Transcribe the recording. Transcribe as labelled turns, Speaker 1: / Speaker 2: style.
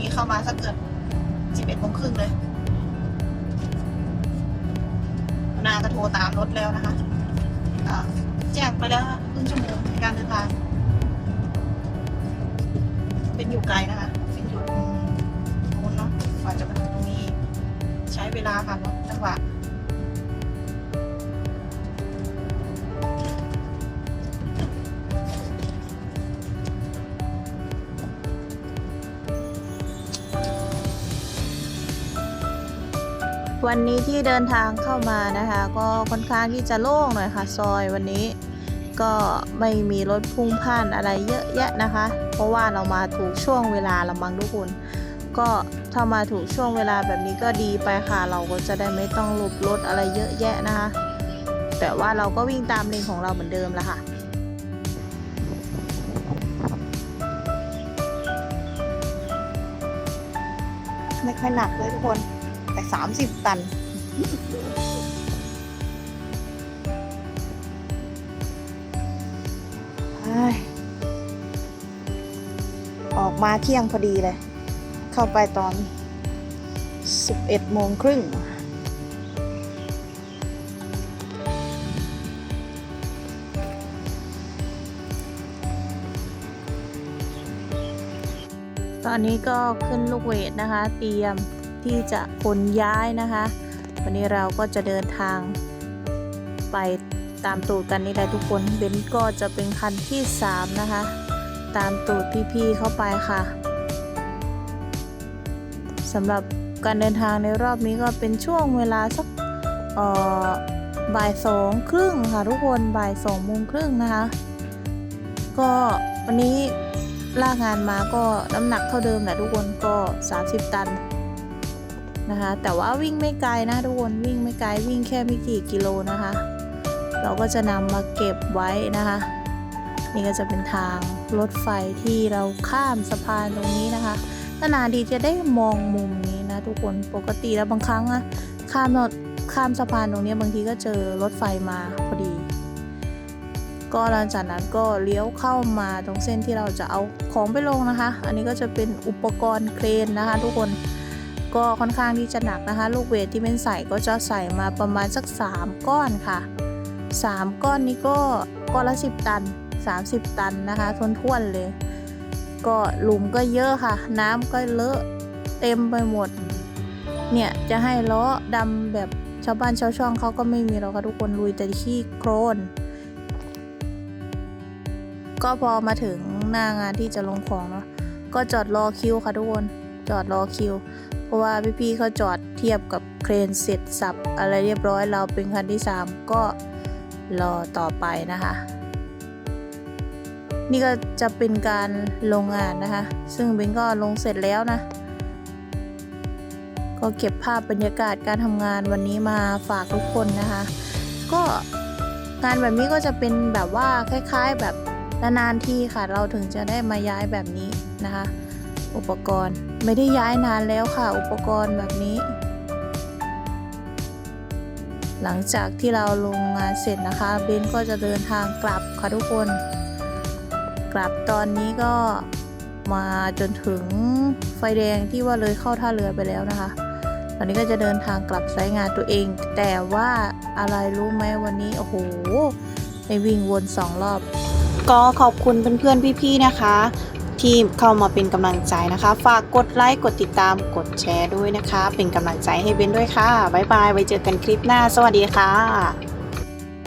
Speaker 1: นี้เข้ามาสักเกือบสิบเอ็ดโมงครึ่งเลยนาก็โทรตามรถแล้วนะคะอ่าแจ้งไปแล้วครึ่งชั่วโมงในการเดินทาง เป็นอยู่ไกลนะคะ เป็นอยู่ตรงนู้นเนาะกว่าจะมาถึงตรงนี้ ใช้เวลาค่ะรถจังหวะ วันนี้ที่เดินทางเข้ามานะคะ ก็ค่อนข้างที่จะโล่งหน่อยค่ะ ซอยวันนี้ก็ไม่มีรถพุ่งพล่านอะไรเยอะแยะนะคะ เพราะว่าเรามาถูกช่วงเวลาละมังทุกคนก็ถ้ามาถูกช่วงเวลาแบบนี้ก็ดีไปค่ะ เราก็จะได้ไม่ต้องหลบรถอะไรเยอะแยะนะคะ แต่ว่าเราก็วิ่งตามเลนของเราเหมือนเดิมละค่ะไม่ค่อยหนักเลยทุกคน แต่ 30 ตัน ออกมาเที่ยงพอดีเลย เข้าไปตอน 11 โมงครึ่งตอนนี้ก็ขึ้นลูกเวทนะคะ เตรียม ที่จะขนย้ายนะคะ วันนี้เราก็จะเดินทางไปตามตูดกันนี่แหละทุกคนเบนก็จะเป็นคันที่ 3 นะคะ ตามตูดพี่ๆเข้าไปค่ะสำหรับการเดินทางในรอบนี้ก็เป็นช่วงเวลาสักเอ่อบ่ายสองครึ่งค่ะทุกคนบ่ายสองโมงครึ่งนะคะ ก็วันนี้ลากงานมาก็น้ำหนักเท่าเดิมแหละทุกคนก็ 30 ตัน นะคะ แต่ว่าวิ่งไม่ไกลนะทุกคนวิ่งไม่ไกลวิ่งแค่ไม่กี่กิโลนะคะ เราก็จะนำมาเก็บไว้นะคะ นี่ก็จะเป็นทางรถไฟที่เราข้ามสะพานตรงนี้นะคะนานๆทีจะได้มองมุมนี้นะทุกคนปกติแล้วบางครั้งอะข้ามรถข้ามสะพานตรงนี้บางทีก็เจอรถไฟมาพอดี ก็หลังจากนั้นก็เลี้ยวเข้ามาตรงเส้นที่เราจะเอาของไปลงนะคะ อันนี้ก็จะเป็นอุปกรณ์เครนนะคะ ทุกคน ก็ค่อนข้างที่จะหนักนะคะ ลูกเวทที่เป็นใส่ก็จะใส่มาประมาณสัก 3 ก้อนค่ะ 3 ก้อนนี้ก็ก้อนละ 10 ตัน 30 ตันนะคะทนท้วนๆเลย ก็หลุมก็เยอะค่ะ น้ำก็เลอะเต็มไปหมด เนี่ยจะให้ล้อดำแบบชาวบ้านชาวช่องเขาก็ไม่มีหรอกค่ะทุกคนลุยแต่ขี้โครนก็พอมาถึงหน้างานที่จะลงของเนาะก็จอดรอคิวค่ะทุกคน จอดรอคิว เพราะว่าพี่ๆเขาจอดเทียบกับเครนเสร็จสับอะไรเรียบร้อยเราเป็นคันที่ 3 ก็รอต่อไปนะคะ นี่ก็จะเป็นการลงงานนะคะ ซึ่งเบนก็ลงเสร็จแล้วนะ ก็เก็บภาพบรรยากาศการทำงานวันนี้มาฝากทุกคนนะคะ ก็งานแบบนี้ก็จะเป็นแบบว่าคล้าย ๆแบบนานๆทีค่ะ เราถึงจะได้มาย้ายแบบนี้นะคะ อุปกรณ์ไม่ได้ย้ายนานแล้วค่ะ อุปกรณ์แบบนี้ หลังจากที่เราลงงานเสร็จนะคะ เบนก็จะเดินทางกลับค่ะทุกคน กลับตอนนี้ก็มาจนถึงไฟแดงที่ว่าเลยเข้าท่าเรือไปแล้วนะคะ ตอนนี้ก็จะเดินทางกลับสายงานตัวเอง แต่ว่าอะไรรู้ไหมวันนี้ โอ้โหไปวิ่งวนสองรอบ ก็ขอบคุณเพื่อนๆพี่ๆนะคะ ที่เข้ามาเป็นกำลังใจนะคะ ฝากกดไลค์กดติดตามกดแชร์ด้วยนะคะ เป็นกำลังใจให้เบนด้วยค่ะบ๊ายบายไว้เจอกันคลิปหน้า สวัสดีค่ะ